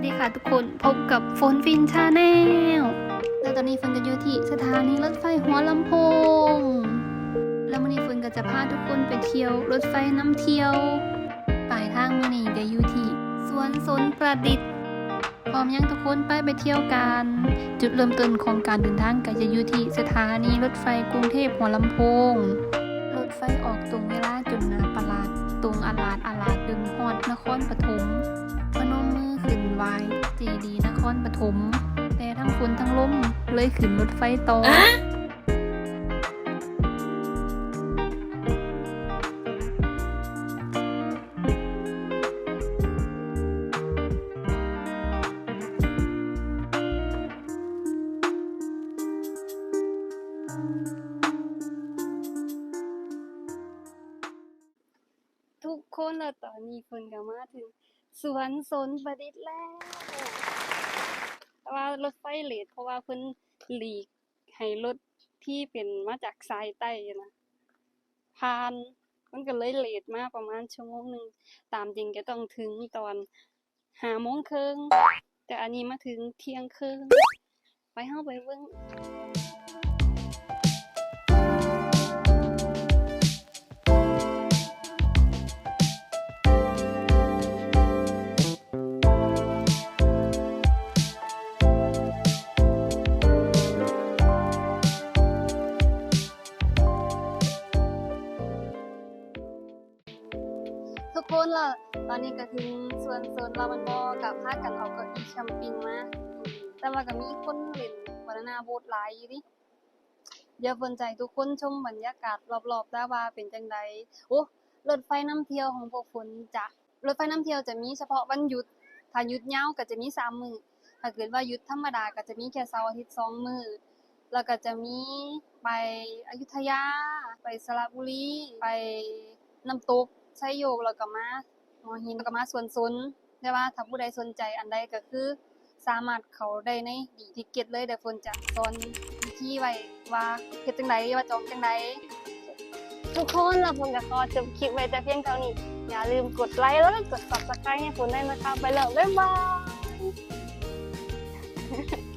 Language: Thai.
วัสดีค่ะทุกคนพบกับฝนฟินชาแนลแล้วตอนนี้ฝนก็อยู่ที่สถานีรถไฟหัวลำโพง แล้ววันนี้ฝนก็จะพาทุกคนไปเที่ยวรถไฟน้ำเที่ยวปลายทางมื่อนี้ก็อยู่ที่สวนสนประดิษฐ์พร้อมยังทุกคนไปไปเที่ยวกัน จุดเริ่มต้นของการเดินทางก็จะอยู่ที่สถานีรถไฟกรุงเทพหัวลำโพง รถไฟออกตรงเวลาจนนาประหลาด ตรงอาลาดอาลาดดึงฮอดนครปฐม อขึ้นไหวเจดีย์นครปฐมแต่ทั้งฝนทั้งลมเลยขึ้นรถไฟต่อทุกคนแล้วตอนนี้ฝนก็มาถึง สวนสนประดิษฐ์แล้วแต่ว่ารถไฟเลทเพราะว่าเพิ่นหลีกให้รถที่เป็นมาจากสายใต้นะผ่านมันก็เลยเลทมาประมาณชั่วโมงหนึ่งตามจริงก็ต้องถึงตอนหาโมงครึ่งแต่อันนี้มาถึงเที่ยงครึ่งไปเฮาไปเบิ่ง ทุกคนล่ะตอนนี้ก็ถึงส่วนโซนลาวันบอกัพากันเอาเก้าอี้แคมปิ้งมาแต่ว่าก็มีคนเล่นบานานาโบ๊ทหลายอยู่ดิเดี๋ยวเพิ่นใจทุกคนชมบรรยากาศรอบๆได้ว่าเป็นจังไดโอ้รถไฟน้ำเที่ยวของพวกฝนจะรถไฟน้ำเที่ยวจะมีเฉพาะวันหยุด ถ้าหยุดยาวก็จะมีสามมือถ้าเกิดว่าหยุดธรรมดาก็จะมีแค่เสาร์อาทิตย์สองมือแล้วก็จะมีไปอยุธยา ไปสระบุรี ไปน้ำตก ชัยโยกเราก็มาหัวหินแล้ก็มาส่วนซุนได้ว่าถ้าผู้ใดสนใจอันใดก็คือ สามารถเขาได้ในดีทิเก็ตเลยเดี๋ยวฝนจะสอนวิธีไว้ว่าเฮ็ดจังไดว่าจองจังไดทุกคนเราผมจะขอจบคลิปไว้แต่เพียงเท่านี้ อย่าลืมกดไลค์แล้วก็กด subscribe ให้ฝนได้นะคะ ไปเลยบ๊ายบาย